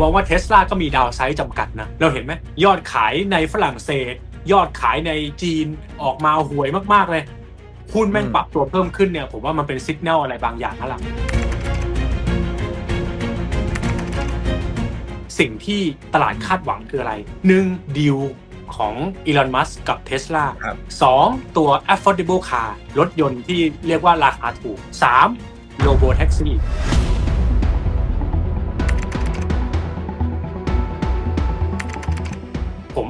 มองว่าเทสลาก็มีดาวไซด์จำกัดนะ เราเห็นไหมยอดขายในฝรั่งเศส ยอดขายในจีนออกมาห่วยมากๆเลยหุ้นแม่งอืมปรับตัวเพิ่มขึ้นเนี่ย ผมว่ามันเป็นสัญญาณอะไรบางอย่างแล้วล่ะสิ่งที่ตลาดคาดหวังคืออะไรหนึ่งดีลของอีลอนมัสกับเทสลาครับสองตัว affordable car รถยนต์ที่เรียกว่าราคาถูกสาม robo taxi ผม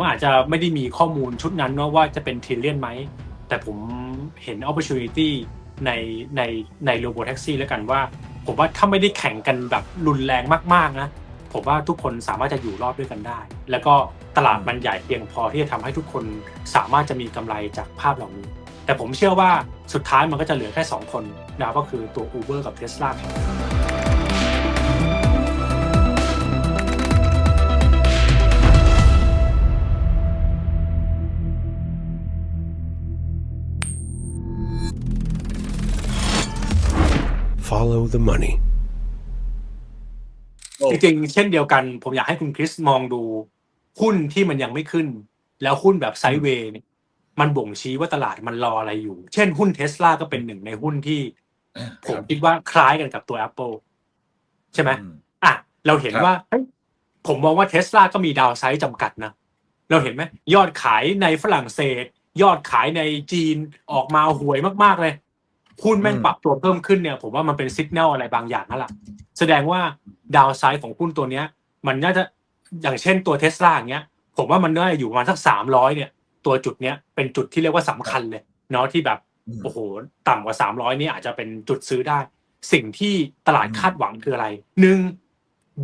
อาจจะไม่ได้มีข้อมูลชุดนั้นเนาะว่าจะเป็นทริลเลียนไหม แต่ผมเห็น opportunity ในในใน robo taxi แล้วกันว่า ผมว่าถ้าไม่ได้แข่งกันแบบรุนแรงมากๆนะผมว่าทุกคนสามารถจะอยู่รอดด้วยกันได้ แล้วก็ตลาดมันใหญ่เพียงพอที่จะทำให้ทุกคนสามารถจะมีกำไรจากภาพเหล่านี้ แต่ผมเชื่อว่าสุดท้ายมันก็จะเหลือแค่ 2 คนนะก็คือตัว Uber กับ Tesla แข่งกัน Follow the money. โอ้จริงๆเช่นเดียวกันผมอยากให้คุณคริสมองดูหุ้นที่มันยังไม่ขึ้น แล้วหุ้นแบบไซด์เวย์เนี่ยมันบ่งชี้ว่าตลาดมันรออะไรอยู่ เช่นหุ้นเทสลาก็เป็นหนึ่งในหุ้นที่ ผมคิดว่าคล้ายกันกับตัว Apple ใช่ไหมอืมอะเราเห็นครับว่าเฮ้ยผมมองว่าเทสลาก็มีดาวไซด์จำกัดนะ เราเห็นไหมยอดขายในฝรั่งเศส ยอดขายในจีนออกมาห่วยมากๆเลย หุ้นแม่งปรับตัวเพิ่มขึ้นเนี่ย ผมว่ามันเป็นสัญญาณอะไรบางอย่างนั่นแหละแสดงว่าดาวไซด์ของหุ้นตัวเนี้ย มันน่าจะอย่างเช่นตัวเทสลาอย่างเงี้ย ผมว่ามันน่าจะอยู่ประมาณสักสามร้อยเนี่ย ตัวจุดเนี้ยเป็นจุดที่เรียกว่าสำคัญเลยเนาะที่แบบอืมโอ้โหต่ำกว่าสามร้อยนี่อาจจะเป็นจุดซื้อได้ สิ่งที่ตลาดคาดหวังคืออะไรหนึ่ง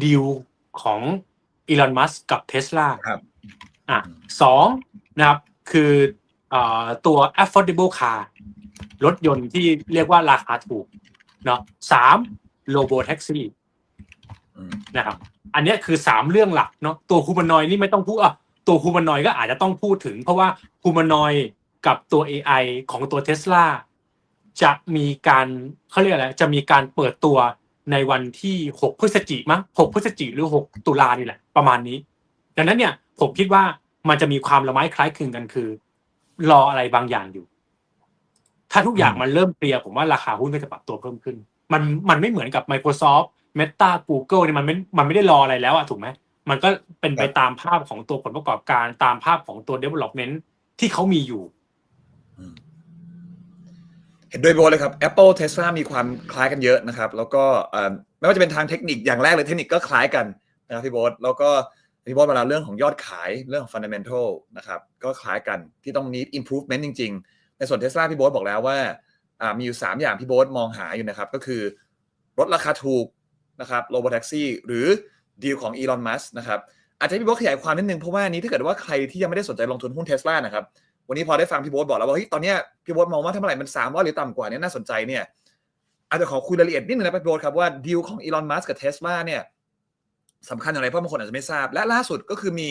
ดีลของอีลอนมัสกับเทสลาครับอะสองนะครับ คืออ่า ตัว affordable car รถยนต์ที่เรียกว่าราคาถูกเนาะสาม robo taxi นะครับอันนี้คือสามเรื่องหลักเนาะตัวฮูมานอยนี่ไม่ต้องพูดอะตัวฮูมานอยก็อาจจะต้องพูดถึง เพราะว่าฮูมานอยกับตัว AI ของตัวเท s l a จะมีการเขาเรียกอะไรจะมีการเปิดตัวในวันที่ 6 พฤศจิกมั้ง6พฤศจิกหรือ 6 ตุลานี่แหละ ประมาณนี้ ดังนั้นเนี่ยผมคิดว่ามันจะมีความละไม้คล้ายคลึงกันคือ รออะไรบางอย่างอยู่ ถ้าทุกอย่างมันเริ่มเคลียร์ผมว่าราคาหุ้นก็จะปรับตัวเพิ่มขึ้น มันมันไม่เหมือนกับ Microsoft Meta Google เนี่ยมันไม่มันไม่ได้รออะไรแล้วอะถูกไหมมันก็เป็นไปตามภาพของตัวผลประกอบการตามภาพของตัว development ที่เขามีอยู่เห็นด้วยโบทเลยครับ Apple Tesla มีความคล้ายกันเยอะนะครับ แล้วก็เอ่อไม่ว่าจะเป็นทางเทคนิคอย่างแรกเลยเทคนิคก็คล้ายกันนะครับพี่โบทแล้วก็ พี่โบทมาแล้วเรื่องของยอดขายเรื่องของ fundamental นะครับก็คล้ายกันที่ต้อง need improvement จริง ๆ ในส่วน Tesla พี่โบทบอกแล้วว่ามีอยู่ 3 อย่างพี่โบทมองหาอยู่นะครับก็คือรถราคาถูกนะครับ robo taxi หรือดีลของ Elon Musk นะครับอาจจะพี่โบทขยายความนิดนึงเพราะว่านี้ถ้าเกิดว่าใครที่ยังไม่ได้สนใจลงทุนหุ้นเทสลานะครับวันนี้พอได้ฟังพี่โบ๊ทบอกแล้วว่าเฮ้ยตอนเนี้ยพี่โบ๊ทมองว่าถ้าเมื่อไหร่มันสามร้อยหรือต่ำกว่านี้น่าสนใจเนี่ยอาจจะขอคุยรายละเอียดนิดนึงนะพี่โบ๊ทครับว่าดีลของอีลอนมัสกับเทสลาเนี่ย สำคัญอย่างไรเพราะบางคนอาจจะไม่ทราบ และล่าสุดก็คือมี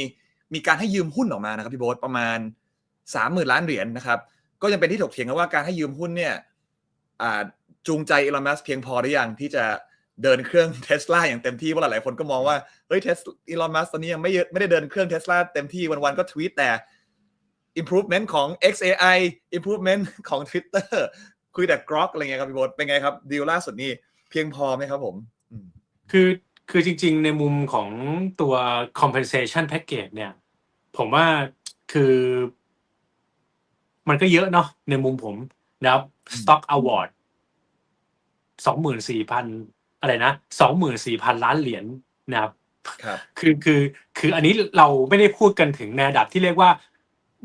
มีการให้ยืมหุ้นออกมานะครับพี่โบ๊ทประมาณสามหมื่นล้านเหรียญนะครับ ก็ยังเป็นที่ถกเถียงกันว่าการให้ยืมหุ้นเนี่ยจูงใจอีลอนมัสเพียงพอหรือยังที่จะเดินเครื่องเทสลาอย่างเต็มที่เพราะหลายๆคนก็มองว่าเฮ้ยเทสอีลอนมัสตอนนี้ยังไม่ยอะไม่ได้เดินเครื่องเทสลาเต็มที่วันๆก็ทวีตแต่ improvement ของ XAI improvement ของ Twitter คุยแต่ Grok อะไรเงี้ยครับพี่โบทเป็นไงครับดีลล่าสุดนี้เพียงพอไหมครับผมอืมคือ คือจริง ๆ ในมุมของตัว compensation package เนี่ย ผมว่าคือ มันก็เยอะเนาะในมุมผมนะครับ stock award สองหมื่นสี่พันอะไรนะสองหมื่นสี่พันล้านเหรียญนะครับครับคือคือคืออันนี้เราไม่ได้พูดกันถึงในระดับที่เรียกว่า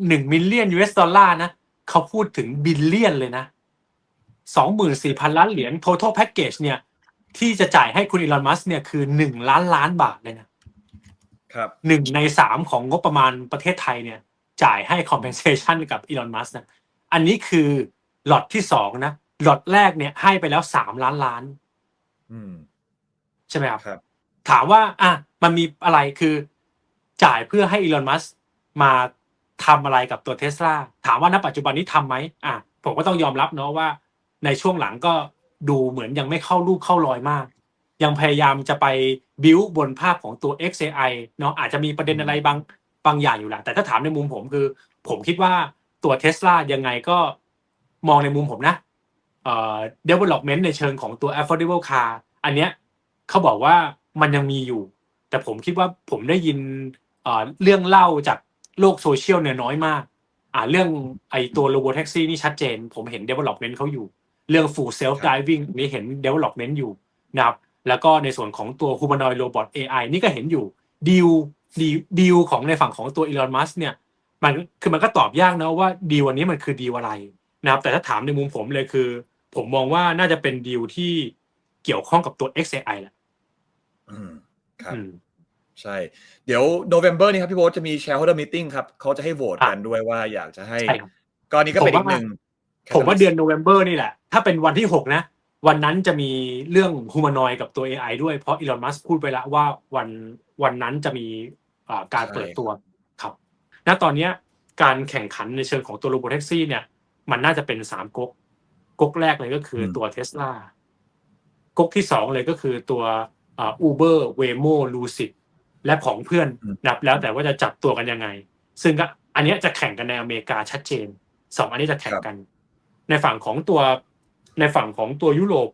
หนึ่งมิลเลียน US ดอลลาร์นะเขาพูดถึงบิลเลียนเลยนะสองหมื่นสี่พันล้านเหรียญ total package เนี่ย ที่จะจ่ายให้คุณอีลอนมัสเนี่ยคือหนึ่งล้านล้านบาทเลยนะครับหนึ่งในสามของงบประมาณประเทศไทยเนี่ย จ่ายให้ compensation กับอีลอนมัสนะอันนี้คือหลอดที่สองนะหลอดแรกเนี่ยให้ไปแล้วสามล้านล้านอืมใช่ไหมครับครับถามว่าอะมันมีอะไรคือจ่ายเพื่อให้อีลอนมัสมาทำอะไรกับตัวเทสลาถามว่าณปัจจุบันนี้ทำไหมอะผมก็ต้องยอมรับเนาะว่า ในช่วงหลังก็ ดูเหมือนยังไม่เข้ารูปเข้ารอยมาก ยังพยายามจะไปบิวบนภาพของตัว XAI เนาะอาจจะมีประเด็นอะไรบางบางอย่างอยู่แหละแต่ถ้าถามในมุมผมคือ ผมคิดว่าตัวเท s l a ยังไงก็มองในมุมผมนะเอ่อ development ในเชิงของตัว affordable car อันเนี้ยเขาบอกว่ามันยังมีอยู่ แต่ผมคิดว่าผมได้ยินเอ่อเรื่องเล่าจากโลกโซเชียลเนี่ยน้อยมาก อ่าเรื่องไอตัว robo taxi นี่ชัดเจน ผมเห็น development เขาอยู่ เรื่อง full self driving นี่เห็น development อยู่นะครับแล้วก็ในส่วนของตัว humanoid robot AI นี่ก็เห็นอยู่ดีลดีดีลของในฝั่งของตัว Elon Musk เนี่ยมันคือมันก็ตอบยากนะว่าดีลวันนี้มันคือดีลอะไรนะครับแต่ถ้าถามในมุมผมเลยคือ ผมมองว่าน่าจะเป็นดีลที่เกี่ยวข้องกับตัว XAI แหละอืมครับอืมใช่ เดี๋ยวโนเวม ber นี้ครับพี่โบ๊ทจะมี shareholder meeting ครับเขาจะให้โหวตอะกันด้วยว่าอยากจะให้ใช่ครับก็อันนี้ก็เป็นผอีมกว่าหนึ่ง ผมว่าเดือนโนเวม ber นี่แหละ ถ้าเป็นวันที่หกนะ วันนั้นจะมีเรื่อง humanoid กับตัว AI ด้วยเพราะ Elon Musk พูดไปแล้วว่าวันวันนั้นจะมีอ่าการเปิดตัวครับ ณตอนเนี้ยการแข่งขันในเชิงของตัวโรบอทแท็กซี่เนี่ยมันน่าจะเป็นสามก๊กก๊กแรกเลยก็คือตัวเท s l a ก๊กที่สองเลยก็คือตัวอูเบอร์เวโมลูซิดและของเพื่อนนับแล้วแต่ว่าจะจับตัวกันยังไง ซึ่งก็อันเนี้ยจะแข่งกันในอเมริกาชัดเจนสองอันนี้จะแข่งกัน ในฝั่งของตัวในฝั่งของตัวยุโรป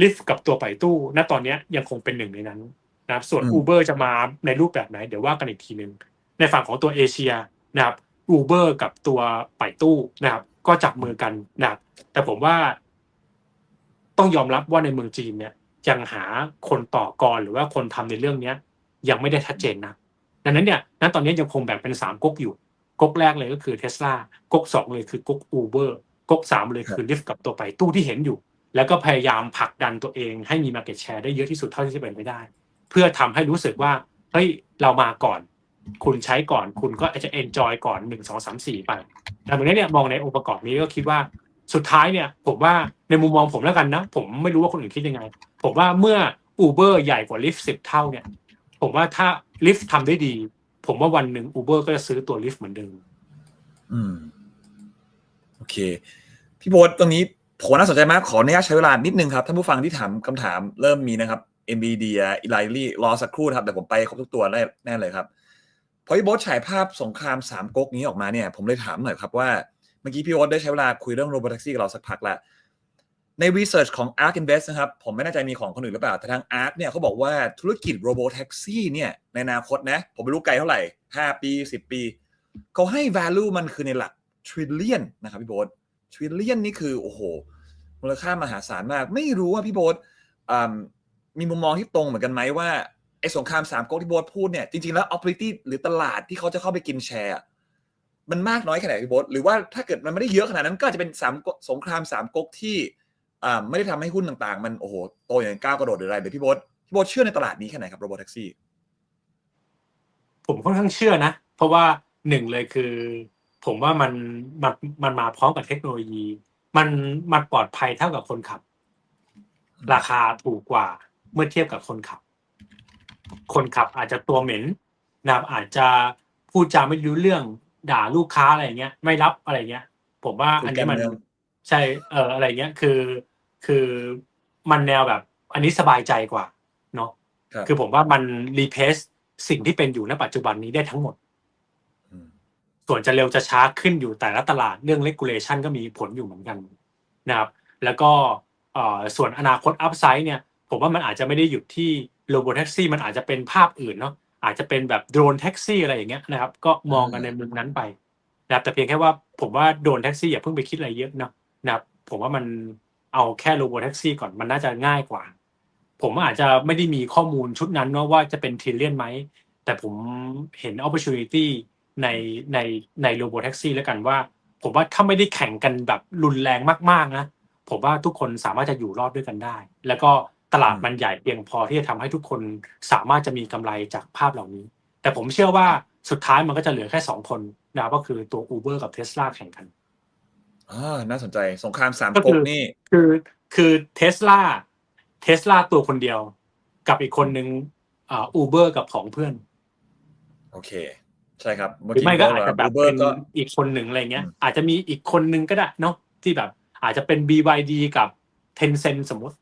ลิฟกับตัวไปตู้ณตอนเนี้ยยังคงเป็นหนึ่งในนั้นนะครับส่วน Uber จะมาในรูปแบบไหน เดี๋ยวว่ากันอีกทีหนึ่งในฝั่งของตัวเอเชียนะครับ Uber กับตัวไปตู้นะครับ ก็จับมือกันนะครับแต่ผมว่าต้องยอมรับว่าในเมืองจีนเนี่ยยังหาคนต่อกรหรือว่าคนทำในเรื่องเนี้ย ยังไม่ได้ชัดเจนนะดังนั้นเนี่ยณตอนนี้ยังคงแบ่งเป็นสามก๊กอยู่ก๊กแรกเลยก็คือเทสลาก๊กสองเลยคือก๊กอูเบอร์ ก๊กสามเลยคือลิฟต์กับตัวไปตู้ที่เห็นอยู่ แล้วก็พยายามผลักดันตัวเองให้มี Market Share ได้เยอะที่สุดเท่าที่จะเป็นไปได้ เพื่อทำให้รู้สึกว่าเฮ้ยเรามาก่อน คุณใช้ก่อนคุณก็จะ enjoy ก่อนหนึ่งสองสามสี่ไปแต่ตรงนี้เนี่ยมองในองค์ประกอบนี้ก็คิดว่าสุดท้ายเนี่ยผมว่าในมุมมองผมแล้วกันนะ ผมไม่รู้ว่าคนอื่นคิดยังไง ผมว่าเมื่อ Uber ใหญ่กว่า Lyft สิบเท่าเนี่ย ผมว่าถ้า Lyft ทำได้ดี ผมว่าวันหนึ่ง Uber ก็จะซื้อตัว Lyft เหมือนเดิม อืม โอเค พี่โบ๊ทตรงนี้ผมน่าสนใจมากขออนุญาตใช้เวลานิดนึงครับท่านผู้ฟังที่ถามคำถามเริ่มมีนะครับ NVIDIA e l i l y รอสักครู่ครับแต่ผมไปครบทุกตัวแน่แน่เลยครับพอพี่โบ๊ทฉายภาพสงครามสามก๊กนี้ออกมาเนี่ย ผมเลยถามหน่อยครับว่าเมื่อกี้พี่โบ๊ทได้ใช้เวลาคุยเรื่องโรบอทแท็กซี่กับเราสักพักล้วใน research ของ Ark Invest นะครับ ผมไม่แน่ใจมีของคนอื่นหรือเปล่า แต่ทาง Ark เนี่ยเขาบอกว่าธุรกิจโรบอทแท็กซี่เนี่ยในอนาคตนะ ผมไม่รู้ไกลเท่าไหร่ 5 ปี 10 ปี เขาให้ value มันคือในหลัก trillion นะครับพี่โบ๊ท trillion นี่คือโอ้โหมูลค่ามหาศาลมาก ไม่รู้ว่าพี่โบ๊ทมีมุมมองที่ตรงเหมือนกันไหมว่าไอ้สงครามสามก๊กที่โบ๊ทพูดเนี่ยจริงๆแล้ว opportunity หรือตลาดที่เขาจะเข้าไปกินแชร์มันมากน้อยแค่ไหนพี่โบ๊ทหรือว่าถ้าเกิดมันไม่ได้เยอะขนาดนั้นก็อาจจะเป็นสามสงครามสามก๊กที่ไม่ได้ทำให้หุ้นต่างๆ มันโอ้โหโตอย่างก้าวกระโดดหรืออะไรเดี๋ยพี่โบ๊ทพี่โบ๊ทเชื่อในตลาดนี้แค่ไหนครับโรบอทแท็กซี่ผมค่อนข้างเชื่อนะ เพราะว่าหนึ่งเลยคือ ผมว่ามันมันมันมาพร้อมกับเทคโนโลยี มันมันปลอดภัยเท่ากับคนขับ ราคาถูกกว่าเมื่อเทียบกับคนขับ คนขับอาจจะตัวเหม็นนะครับอาจจะพูดจาไม่รู้เรื่องด่าลูกค้าอะไรเงี้ย ไม่รับอะไรเงี้ย ผมว่าอันนี้มันพูดการเมืองใช่เอออะไรเงี้ยคือ คือมันแนวแบบ อันนี้สบายใจกว่า เนาะครับคือผมว่ามันรีเพสสิ่งที่เป็นอยู่ณปัจจุบันนี้ได้ทั้งหมดม ส่วนจะเร็วจะช้าขึ้นอยู่แต่ละตลาดเรื่อง regulation ก็มีผลอยู่เหมือนกันนะครับ แล้วก็ส่วนอนาคตอัพไซด์เนี่ย ผมว่ามันอาจจะไม่ได้หยุดที่โรบอทแท็กซี่มันอาจจะเป็นภาพอื่นเนาะอาจจะเป็นแบบโดรนแท็กซี่อะไรอย่างเงี้ยนะครับ ก็มองกันในมุมนั้นไปนะครับแต่เพียงแค่ว่าผมว่าโดรนแท็กซี่อย่าเพิ่งไปคิดอะไรเยอะนะนะครับ ผมว่ามันเอาแค่โรบอทแท็กซี่ก่อนมันน่าจะง่ายกว่า ผมอาจจะไม่ได้มีข้อมูลชุดนั้นเนาะว่าจะเป็นทริลเลียนไหมแต่ผมเห็น opportunity ในในในโรบอทแท็กซี่แล้วกันว่า ผมว่าถ้าไม่ได้แข่งกันแบบรุนแรงมากๆนะผมว่าทุกคนสามารถจะอยู่รอดด้วยกันได้ แล้วก็ตลาดมันใหญ่เพียงพอที่จะทำให้ทุกคนสามารถจะมีกำไรจากภาพเหล่านี้ แต่ผมเชื่อว่าสุดท้ายมันก็จะเหลือแค่สองคนนะก็คือตัว Uber กับ Tesla แข่งกันอ่าน่าสนใจสงครามสามก็ก๊คืกอนี่ คือคือเทสลาเทสลาตัวคนเดียว กับอีกคนหนึ่งอ่าอูเบอร์กับของเพื่อน โอเค ใช่ครับหรือไม่ก็อาจจะแบบเบอเป็นร์ก็อีกคนหนึ่งอะไรเงี้ยอืมอาจจะมีอีกคนหนึ่งก็ได้เนาะที่แบบ อาจจะเป็น BYD กับ Tencent สมมติ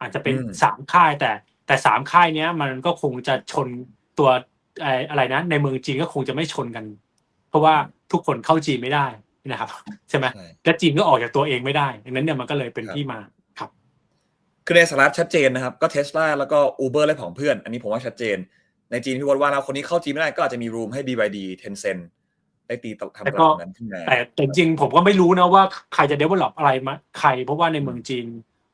อาจจะเป็นอืมสามค่ายแต่ แต่สามค่ายเนี้ย มันก็คงจะชนตัวเอ่ออะไรนะ ในเมืองจีนก็คงจะไม่ชนกัน เพราะว่าทุกคนเข้าจีนไม่ได้นะครับใช่ไหมใช่และจีนก็ออกจากตัวเองไม่ได้ดังนั้นเนี่ยมันก็เลยเป็นครับที่มาครับคือในสหรัฐชัดเจนนะครับ ก็เทสลาแล้วก็ Uber และของเพื่อน อันนี้ผมว่าชัดเจน ในจีนพี่บอสว่าแล้วคนนี้เข้าจีนไม่ได้ก็อาจจะมีรูมให้ BYD Tencent ได้ตีตลาดทำตแล้วลาก็ดนั้นขึ้นมาแต่แต่จริงๆผมก็ไม่รู้นะว่าใครจะ develop อะไรมาใคร เพราะว่าในเมืองจีน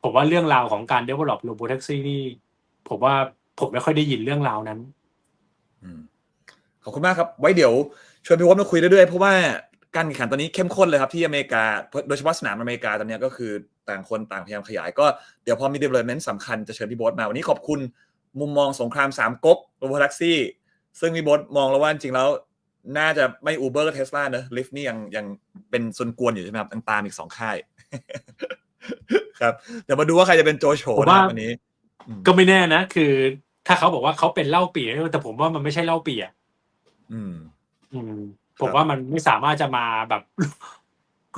ผมว่าเรื่องราวของการ develop robo taxi นี่ ผมว่าผมไม่ค่อยได้ยินเรื่องราวนั้นอืมขอบคุณมากครับ ไว้เดี๋ยวชวนพี่วอมาคุยเรื่อยๆเพราะว่าการแข่งขันตอนนี้เข้มข้นเลยครับที่อเมริกา โดยเฉพาะสนามอเมริกาตอนเนี้ยก็คือต่างคนต่างพยายามขยาย ก็เดี๋ยวพอมี development สำคัญจะเชิญพี่โบอสมาวันนี้ขอบคุณ มุมมองสงครามสามก๊กโรบอแท็กซี่ ซึ่งพี่โบอสมองแล้วว่าจริงๆแล้ว น่าจะไม่ Uber กับ Tesla เนอะลิฟต์นี่ยังยังเป็นส่วนกวนอยู่ใช่ไหมครับยังตามอีกสองค่าย ครับเดี๋ยวมาดูว่าใครจะเป็นโจโฉผมนะว่าวันนี้อืมก็ไม่แน่นะ คือ ถ้าเขาบอกว่าเขาเป็นเหล้าเปียแต่ผมว่ามันไม่ใช่เหล้าเปียอืม อืมครับผมว่ามันไม่สามารถจะมาแบบ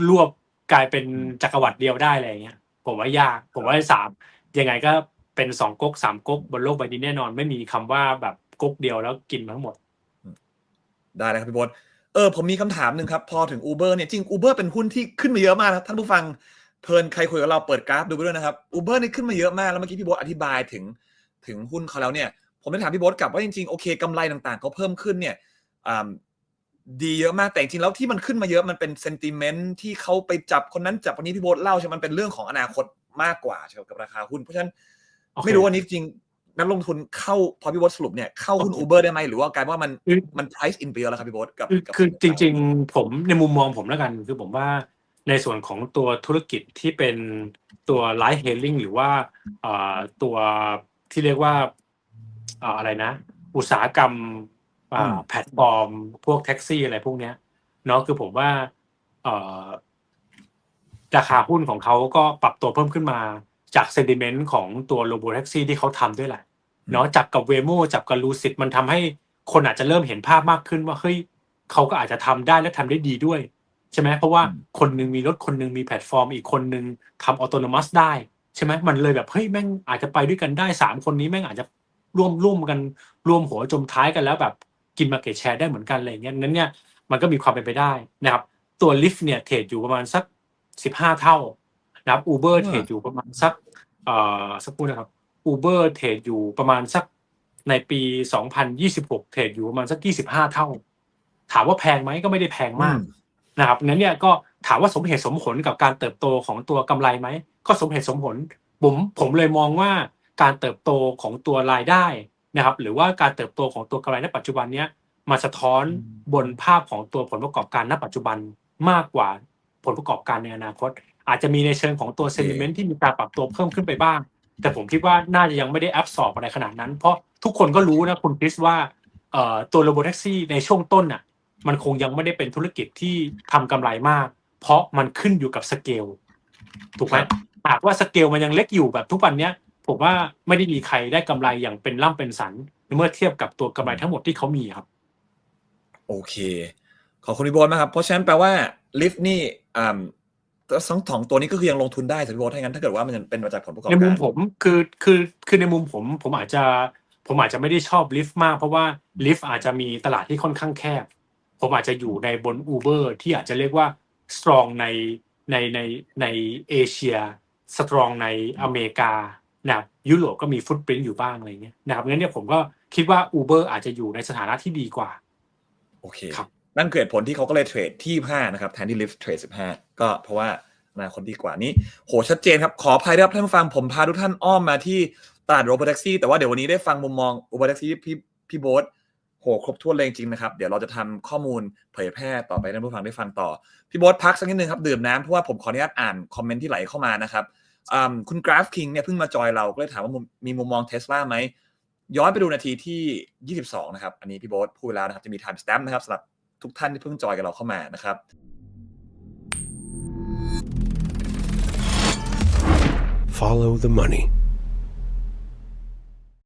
รวบกลายเป็นจักรวรรดิเดียวได้อะไรเงี้ย ผมว่ายาก ผมว่าสามยังไงก็ เป็นสองก๊กสามก๊กบนโลกใบนี้แน่นอน ไม่มีคำว่าแบบก๊กเดียวแล้วกินทั้งหมด ได้เลยครับพี่บดเออผมมีคำถามหนึ่งครับ พอถึง Uber เนี่ยจริง Uber เป็นหุ้นที่ขึ้นมาเยอะมากนะครับท่านผู้ฟังเพลินใครคุยกับเราเปิดกราฟดูไปด้วยนะครับ Uber นี่ขึ้นมาเยอะมากแล้วเมื่อกี้พี่บดอธิบายถึงถึงหุ้นเขาแล้วเนี่ย ผมจะถามพี่บดกลับว่าจริงๆโอเคกำไรต่างๆเขาเพิ่มขึ้นเนี่ยดีเยอะมากแต่จริงแล้วที่มันขึ้นมาเยอะมันเป็นเซนติเมนต์ที่เขาไปจับคนนั้นจับคนนี้พี่โบดเล่าใช่มันเป็นเรื่องของอนาคตมากกว่าใช่ไหมกับราคาหุ้นเพราะฉะนั้น ไม่รู้ว่านี้จริงนักลงทุนเข้าพอพี่โบดสรุปเนี่ยเข้าหุ้นโอเค Uber ได้ไหมหรือว่ากลายว่ามันคือมัน price in ไปเยอะแล้วครับพี่โบ๊ทกับคือกับคือจสิ่ริงที่ๆผมในมุมมองผมแล้วกัน คือผมว่าในส่วนของตัวธุรกิจที่เป็นตัวไลฟ์เฮลลิ่งหรือว่าเอ่อตัวที่เรียกว่าเอ่ออะไรนะ อุตสาหกรรมอ่าแพลตฟอร์ม พวกแท็กซี่อะไรพวกเนี้ยเนาะคือผมว่าเอ่อราคาหุ้นของเขาก็ปรับตัวเพิ่มขึ้นมา จากเซนติเมนต์ของตัวโรบอแท็กซี่ที่เขาทำด้วยแหละเนาะจับกับเวโมจับกับลูซิดมันทำให้คนอาจจะเริ่มเห็นภาพมากขึ้นว่าเฮ้ยเขาก็อาจจะทำได้และทำได้ดีด้วย ใช่ไหมเพราะว่าคนหนึงมีรถคนหนึงมีแพลตฟอร์ม อีกคนหนึงทำออโตนมัสได้ใช่ไหมมันเลยแบบเฮ้ยแม่งอาจจะไปด้วยกันได้สามคนนี้แม่งอาจจะร่วมร่วมกันรวมหัวจมท้ายกันแล้วแบบกินมาเก็ตแชร์ได้เหมือนกันอะไรอย่างเงี้ยนั้นเนี่ยมันก็มีความเป็นไปได้นะครับ ตัวลิฟต์เนี่ยเทรดอยู่ประมาณสักสิบห้าเท่า นะครับอูเบอร์เทรดอยู่ประมาณสักเอ่อสักพูดนะครับอูเบอร์เทรดอยู่ประมาณสักในปี 2026 เทรดอยู่ประมาณสัก 25 เท่า ถามว่าแพงไหมก็ไม่ได้แพงมากอืมนะครับงั้นเนี่ยก็ถามว่าสมเหตุสมผลกับการเติบโตของตัวกำไรไหม ก็สมเหตุสมผลผมผมเลยมองว่าการเติบโตของตัวรายได้นะครับ หรือว่าการเติบโตของตัวกำไรในปัจจุบันเนี้ยมาสะท้อนบนภาพของตัวผลประกอบการณปัจจุบันมากกว่าผลประกอบการในอนาคต อาจจะมีในเชิงของตัวเซนิเมนต์ที่มีการปรับตัวเพิ่มขึ้นไปบ้าง แต่ผมคิดว่าน่าจะยังไม่ได้แอบสอบอะไรขนาดนั้น เพราะทุกคนก็รู้นะคุณคริสว่าเอ่อตัวโรบอทแท็กซี่ในช่วงต้นน่ะมันคงยังไม่ได้เป็นธุรกิจที่ทำกำไรมาก เพราะมันขึ้นอยู่กับสเกลถูกไหมครับหากว่าสเกลมันยังเล็กอยู่แบบทุกวันเนี้ยผมว่าไม่ได้มีใครได้กำไรอย่างเป็นล่ำเป็นสันเมื่อเทียบกับตัวกำไรทั้งหมดที่เขามีครับ โอเค ขอบคุณพี่โบ๊ทมากครับ เพราะฉะนั้นแปลว่าลิฟต์นี่อ่า ทั้งสองตัวนี้ก็คือยังลงทุนได้สิพี่โบ๊ทถ้างั้นถ้าเกิดว่ามันเป็นมาจากผลประกอบในการมุมผมคือคือคือในมุมผมผมอาจจะผมอาจจะไม่ได้ชอบลิฟต์มาก เพราะว่าลิฟต์อาจจะมีตลาดที่ค่อนข้างแคบ ผมอาจจะอยู่ในบน Uber ที่อาจจะเรียกว่า strong ในในในในเอเชีย strong ในอเมริกานะครับยุโรปก็มีฟุตปรินต์อยู่บ้างอะไรเงี้ยนะครับงั้นเนี่ยผมก็คิดว่า Uber อาจจะอยู่ในสถานะที่ดีกว่า โอเคครับ นั่นคือเหตุผลที่เขาก็เลยเทรดที่ห้านะครับแทนที่ลิฟต์เทรดสิบห้าก็เพราะว่าอนาคตดีกว่านี้ โหชัดเจนครับ ขออภัยด้วยครับท่านผู้ฟังผมพาทุกท่านอ้อมมาที่ตลาดโรบอทแท็กซี่แต่ว่าเดี๋ยววันนี้ได้ฟังมุมมองโรบอทแท็กซี่พี่พี่โบ๊ทโหครบถ้วนเลยจริงนะครับ เดี๋ยวเราจะทำข้อมูลเผยแพร่ต่อไปท่านผู้ฟังได้ฟังต่อ พี่โบ๊ทพักสักนิดนึงครับดื่มน้ำเพราะว่าผมขออนุญาตอ่านคอมเมนต์ที่ไหลเข้ามานะครับคุณกราฟคิงเนี่ยเพิ่งมาจอยเราก็เลยถามว่ามีมุมมองเทสลาไหมย้อนไปดูนาทีที่ 22 นะครับ อันนี้พี่โบ๊ทพูดแล้วนะครับ จะมี time stamp นะครับสำหรับ ทุกท่านที่เพิ่งจอยกับเราเข้ามานะครับ Follow the money.